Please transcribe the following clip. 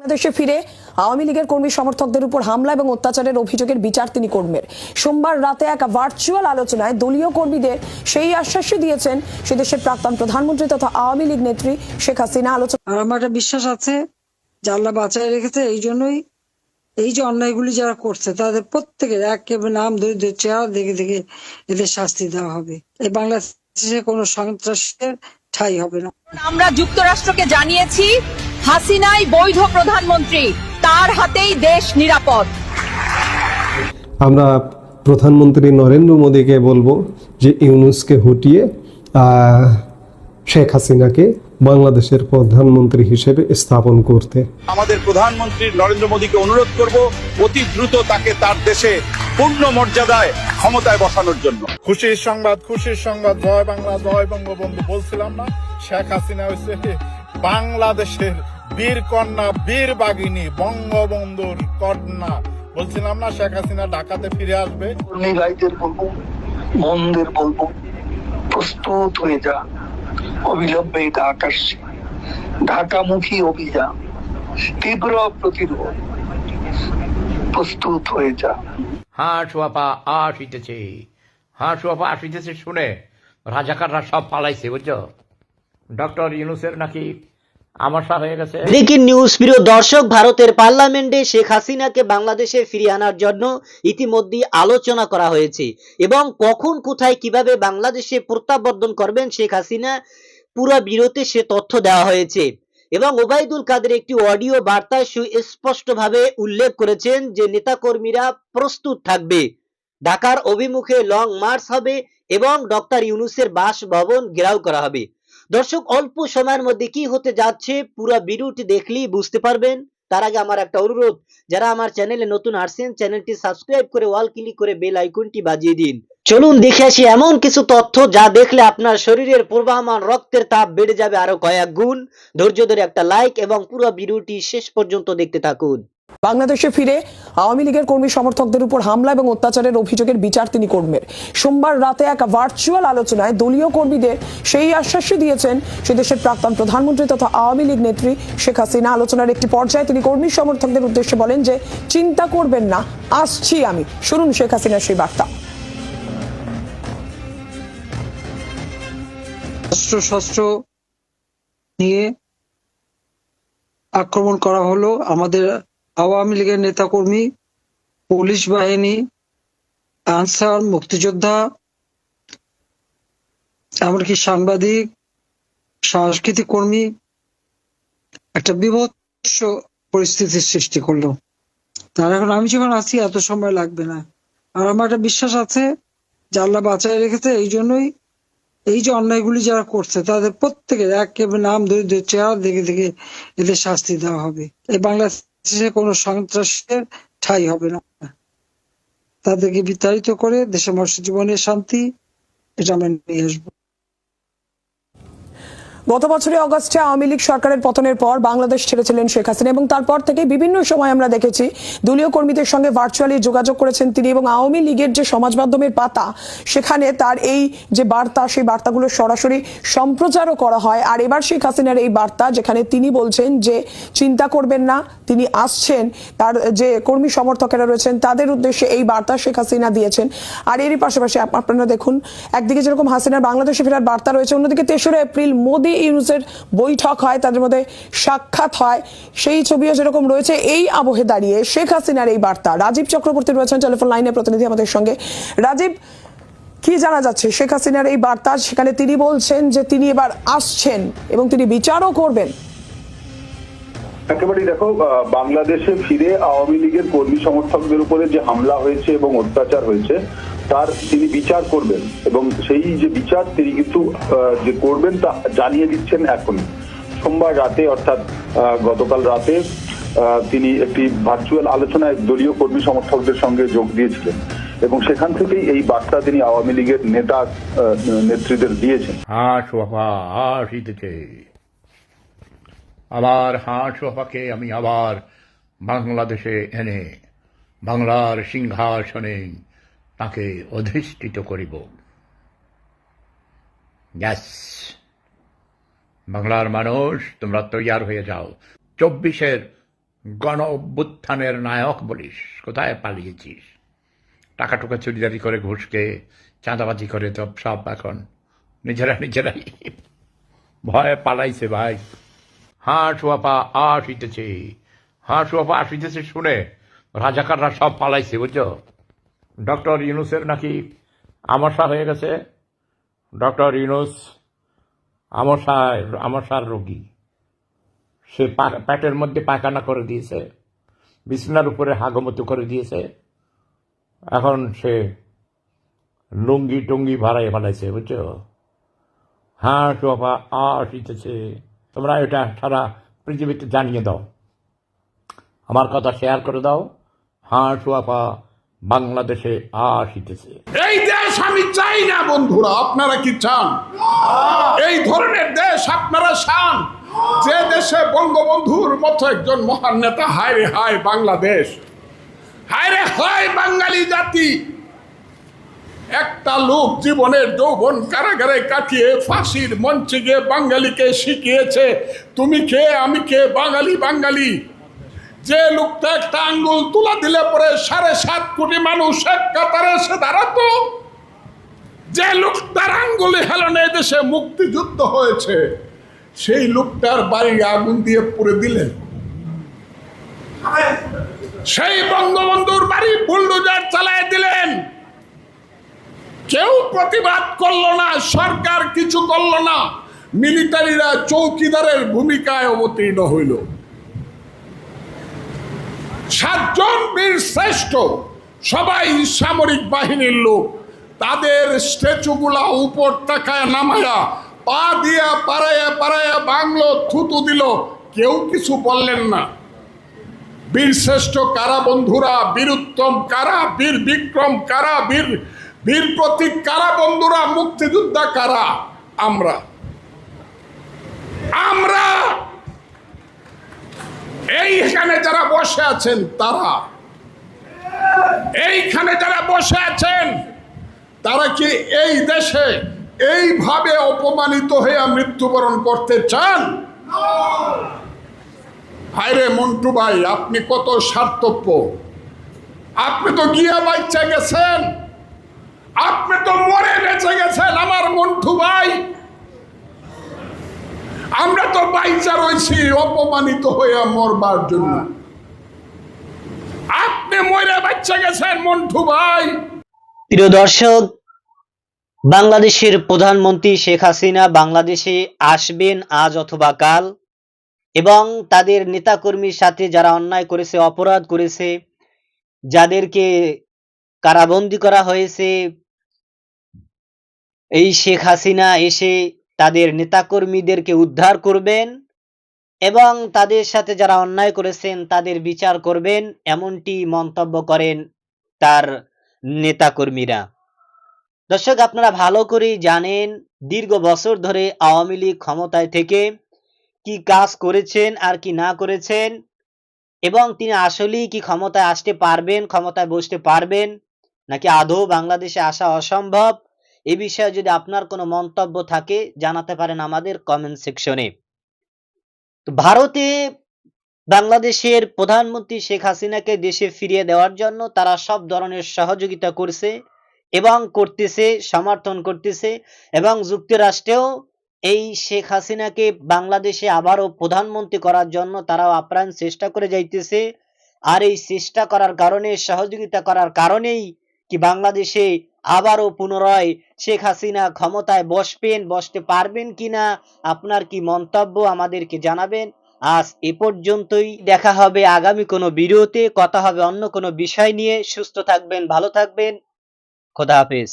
বাংলাদেশে ফিরে আওয়ামী লীগের কর্মী সমর্থকদের উপর হামলা এবং অত্যাচারের অভিযোগের বিচার তিনি করবেন সোমবার রাতে এক ভার্চুয়াল আলোচনায় দলীয় কর্মীদের সেই আশ্বাসই দিয়েছেন সে দেশের প্রাক্তন প্রধানমন্ত্রী তথা আওয়ামী লীগ নেত্রী শেখ হাসিনা। আলোচনা আমার একটা বিশ্বাস আছে যে আল্লাহ বাঁচায় রেখেছে এই জন্যই এই যে অন্যায়গুলি যারা করছে তাদের প্রত্যেকের একেবারে নাম ধরে ধরে চেহারা দেখে দেখে এদের শাস্তি দেওয়া হবে। এই বাংলাদেশে কোনো সন্ত্রাসের ঠাই হবে না। আমরা যুক্তরাষ্ট্রকে জানিয়েছি হাসিনাই বৈধ প্রধানমন্ত্রী। তার হাতেই দেশ নিরাপদ। আমরা প্রধানমন্ত্রী নরেন্দ্র মোদীকে বলব যে ইউনুসকে হটিয়ে শেখ হাসিনাকে বাংলাদেশের প্রধানমন্ত্রী হিসেবে স্থাপন করতে। আমাদের প্রধানমন্ত্রী নরেন্দ্র মোদীকে অনুরোধ করব অতি দ্রুত তাকে তার দেশে পূর্ণ মর্যাদায় ক্ষমতায় বসানোর জন্য। খুশির সংবাদ খুশির সংবাদ জয় বাংলা জয় বঙ্গবন্ধু বলছিলাম না শেখ হাসিনা হচ্ছে বাংলাদেশের বীর কন্যা বীর বাগিনী বঙ্গবন্ধুর কন্যা। বলছিলাম না শেখ হাসিনা ঢাকাতে ফিরে আসবে? ভাইদের বলব মনদের বলব প্রস্তুত হয়ে যা। অবিলম্বে ঢাকা আসছে ঢাকামুখী অভিযান তীব্র প্রতিরোধ। প্রস্তুত হয়ে যা। হাঁস বাপা আসিতেছে হাঁস বাপা আসিতেছে শুনে। রাজাকাররা সব পালাইছে বুঝছ? ডক্টর ইউনুসের নাকি ব্রেকিং নিউজ, প্রিয় দর্শক, ভারতের পার্লামেন্টে শেখ হাসিনাকে বাংলাদেশে ফিরিয়ে আনার জন্য ইতিমধ্যে আলোচনা করা হয়েছে। এবং কখন, কোথায়, কীভাবে বাংলাদেশে প্রত্যাবর্তন করবেন শেখ হাসিনা, পুরো বিরতে সে তথ্য দেওয়া হয়েছে। এবং ওবায়দুল কাদের একটি অডিও বার্তায় সুস্পষ্টভাবে উল্লেখ করেছেন যে নেতাকর্মীরা প্রস্তুত থাকবে। ঢাকার অভিমুখে লং মার্চ হবে এবং ডক্টর ইউনুসের বাসভবন ঘেরাও করা হবে। দর্শক, অল্প সময়ের মধ্যে কি হতে যাচ্ছে পুরো ভিডিওটি দেখলেই বুঝতে পারবেন। তার আগে আমার একটা অনুরোধ, যারা আমার চ্যানেলে নতুন আসছেন, চ্যানেলটি সাবস্ক্রাইব করে ওয়াল ক্লিক করে বেল আইকনটি বাজিয়ে দিন। চলুন দেখে আসি এমন কিছু তথ্য যা দেখলে আপনার শরীরের প্রবাহমান রক্তের তাপ বেড়ে যাবে আরও কয়েক গুণ। ধৈর্য ধরে একটা লাইক এবং পুরো ভিডিওটি শেষ পর্যন্ত দেখতে থাকুন। বাংলাদেশে ফিরে আওয়ামী লীগের কর্মী সমর্থকদের উপর হামলা এবং অত্যাচারের অভিযোগের বিচার তিনি করবেন সোমবার রাতে এক ভার্চুয়াল আলোচনায় দলীয় কর্মীদের সেই আশ্বাসই দিয়েছেন সে দেশের প্রাক্তন প্রধানমন্ত্রী তথা আওয়ামী লীগ নেত্রী শেখ হাসিনা। আলোচনার একটি পর্যায়ে তিনি কর্মী সমর্থকদের উদ্দেশ্যে বলেন যে, চিন্তা করবেন না, আসছি আমি। শুনুন শেখ হাসিনার সেই বার্তা। নিয়ে আক্রমণ করা হলো। আমাদের আওয়ামী লীগের নেতাকর্মী, পুলিশ বাহিনী, আনসার, মুক্তিযোদ্ধা, এমনকি সাংবাদিক, সাংস্কৃতিক কর্মী একটা বিভৎস পরিস্থিতির সৃষ্টি করল। তার এখন আমি যখন আছি, এত সময় লাগবে না। আর আমার একটা বিশ্বাস আছে যে আল্লাহ বাঁচায় রেখেছে, এই জন্যই এই যে অন্যায়গুলি যারা করছে, তাদের প্রত্যেকের একেবারে নাম ধরে চেহারা দেখে দেখে এদের শাস্তি দেওয়া হবে। এই বাংলাদেশে কোনো সন্ত্রাসের ঠাই হবে না। তাদেরকে বিতাড়িত করে দেশের মানুষের জীবনে শান্তি এটা আমরা নিয়ে আসব। গত বছরে অগস্টে আওয়ামী লীগ সরকারের পতনের পর বাংলাদেশ ছেড়েছিলেন শেখ হাসিনা এবং তারপর থেকে বিভিন্ন সময় আমরা দেখেছি দলীয় কর্মীদের সঙ্গে ভার্চুয়ালি যোগাযোগ করেছেন তিনি এবং আওয়ামী লীগের যে সমাজ মাধ্যমের পাতা সেখানে তার এই যে বার্তা, সেই বার্তাগুলো সরাসরি সম্প্রচারও করা হয়। আর এবার শেখ হাসিনার এই বার্তা, যেখানে তিনি বলছেন যে চিন্তা করবেন না, তিনি আসছেন, তার যে কর্মী সমর্থকেরা রয়েছেন, তাদের উদ্দেশ্যে এই বার্তা শেখ হাসিনা দিয়েছেন। আর এরই পাশাপাশি আপ- আপনারা দেখুন, একদিকে যেরকম হাসিনার বাংলাদেশে ফেরার বার্তা রয়েছে, অন্যদিকে তেসরা এপ্রিল মোদি ইউনুসের বৈঠক হয়, তাদের মধ্যে সাক্ষাৎ হয়। সেই ছবিও যেরকম রয়েছে, এই আবহে দাঁড়িয়ে শেখ হাসিনার এই বার্তা। রাজীব চক্রবর্তী রয়েছেন টেলিফোন লাইনে, প্রতিনিধি আমাদের সঙ্গে। রাজীব, কি জানা যাচ্ছে? শেখ হাসিনার এই বার্তা, সেখানে তিনি বলছেন যে তিনি এবার আসছেন এবং তিনি বিচারও করবেন। একেবারেই দেখো বাংলাদেশে ফিরে আওয়ামী লীগের কর্মী সমর্থকদের উপরে যে হামলা হয়েছে এবং অত্যাচার হয়েছে তার তিনি বিচার করবেন এবং সেই যে বিচার তিনি কিন্তু যে করবেন তা জানিয়ে দিচ্ছেন এখন। সোমবার রাতে অর্থাৎ গতকাল রাতে তিনি একটি ভার্চুয়াল আলোচনায় দলীয় কর্মী সমর্থকদের সঙ্গে যোগ দিয়েছিলেন এবং সেখান থেকেই এই বার্তা তিনি আওয়ামী লীগের নেতা নেত্রীদের দিয়েছেন। হাঁস আসিতেছে আবার হাঁস বাপাকে আমি আবার বাংলাদেশে এনে, বাংলার সিংহাসনে তাকে অধিষ্ঠিত করিব। গ্যাস বাংলার মানুষ, তোমরা তৈয়ার হয়ে যাও। চব্বিশের গণ অভ্যুত্থানের নায়ক বলিস, কোথায় পালিয়েছিস? টাকা টুকা চুরিদারি করে ঘুষকে, চাঁদাবাজি করে তো সব এখন। নিজেরা নিজেরাই। ভয়ে পালাইছে ভাই। হাঁস ওয়াপা আসিতেছে হাঁস ওয়াপা আসিতেছে শুনে। রাজাকাররা সব পালাইছে, বুঝছ? ডক্টর ইউনুসের নাকি আমসা হয়ে গেছে? ডক্টর ইউনুস আমসায় আমসার রোগী। সে পা- পেটের মধ্যে পায়খানা করে দিয়েছে। বিছানার উপরে হাগমতো করে দিয়েছে। এখন সে লুঙ্গি টুঙ্গি ভাড়াই ফেলাইছে বুঝছ? হাঁস, বাবা আসিতেছে তোমরা এটা সারা পৃথিবীতে জানিয়ে দাও। আমার কথা শেয়ার করে দাও। হাঁস, বাবা বাংলাদেশে আসিতেছে। এই দেশ আমি চাই না, বন্ধুরা, আপনারা কি চান? এই ধরনের দেশ আপনারা চান? যে দেশে বঙ্গবন্ধুর মতো একজন মহান নেতা হায় রে হায় বাংলাদেশ হায় রে হায় বাঙালি জাতি। একটা লোক জীবনের যৌবন কারাগারে কাটিয়ে ফাঁসির মঞ্চে গিয়ে বাঙালিকে শিখিয়েছে, তুমি কে? আমি কে? বাঙালি বাঙালি। যে লোকটা একটা আঙ্গুল তুলা দিলে পরে সাড়ে সাত কোটি মানুষ এক কাতারে এসে দাঁড়াতো, যে লোকটার আঙ্গুলে হেলনে দেশে মুক্তিযুদ্ধ হয়েছে, সেই লোকটার বাড়ি আগুন দিয়ে পুড়ে দিলেন। সেই বঙ্গবন্ধুর বাড়ি বুলডোজার চালায় দিলেন। কেউ প্রতিবাদ করল না, সরকার কিছু করল না, মিলিটারিরা চৌকিদারের ভূমিকায় অবতীর্ণ হইল। সাতজন বীর শ্রেষ্ঠ, সবাই সামরিক বাহিনীর লোক। তাদের স্ট্যাচুগুলা উপর তাকায় নামায়া, পা দিয়া পাড়াইয়া পাড়াইয়া বাংলো থুতু দিল। কেউ কিছু বললেন না। বীর শ্রেষ্ঠ কারা বন্ধুরা? বীরুত্তম কারা? বীর বিক্রম কারা? বীর বীর প্রতীক কারা বন্ধুরা? মুক্তিযোদ্ধা কারা? আমরা। আমরা এইখানে যারা বসে আছেন, তারা। এইখানে যারা বসে আছেন, তারা কি এই দেশে এইভাবে অপমানিত হয়ে মৃত্যুবরণ করতে চান? হায়রে মন্টু ভাই, আপনি কত স্বার্থপ্য আপনি তো গিয়া বাচ্চা গেছেন। আপনি তো মরে বেঁচে গেছেন, আমার মন্টু ভাই। আমরা তো বাইচা রয়েছি, অপমানিত হয়ে মরবার জন্য। আপনি মরে বাচ্চা গেছেন, মন্টু ভাই। প্রিয় দর্শক, বাংলাদেশের প্রধানমন্ত্রী শেখ হাসিনা বাংলাদেশে আসবেন আজ অথবা কাল, এবং তাদের নেতাকর্মীর সাথে যারা অন্যায় করেছে, অপরাধ করেছে, যাদেরকে কারাবন্দি করা হয়েছে, এই শেখ হাসিনা এসে তাদের নেতাকর্মীদেরকে উদ্ধার করবেন এবং তাদের সাথে যারা অন্যায় করেছেন তাদের বিচার করবেন, এমনটি মন্তব্য করেন তার নেতাকর্মীরা। দর্শক, আপনারা ভালো করেই জানেন দীর্ঘ বছর ধরে আওয়ামী লীগ ক্ষমতায় থেকে কি কাজ করেছেন আর কি না করেছেন এবং তিনি আসলেই কি ক্ষমতায় আসতে পারবেন, ক্ষমতায় বসতে পারবেন নাকি আদৌ বাংলাদেশে আসা অসম্ভব? এ বিষয়ে যদি আপনার কোনো মন্তব্য থাকে, জানাতে পারেন আমাদের কমেন্ট সেকশনে ভারতে বাংলাদেশের প্রধানমন্ত্রী শেখ হাসিনাকে দেশে ফিরিয়ে দেওয়ার জন্য তারা সব ধরনের সহযোগিতা করছে এবং করতেছে, সমর্থন করতেছে এবং যুক্তরাষ্ট্রেও এই শেখ হাসিনাকে বাংলাদেশে আবারও প্রধানমন্ত্রী করার জন্য তারাও আপ্রাণ চেষ্টা করে যাইতেছে। আর এই চেষ্টা করার কারণে, সহযোগিতা করার কারণেই কি বাংলাদেশে আবারও পুনরায় শেখ হাসিনা ক্ষমতায় বসবেন, বসতে পারবেন কিনা, আপনার কি মন্তব্য আমাদেরকে জানাবেন। আজ এ পর্যন্তই, দেখা হবে আগামী কোনো ভিডিওতে, কথা হবে অন্য কোনো বিষয় নিয়ে। সুস্থ থাকবেন, ভালো থাকবেন। খোদা হাফেজ।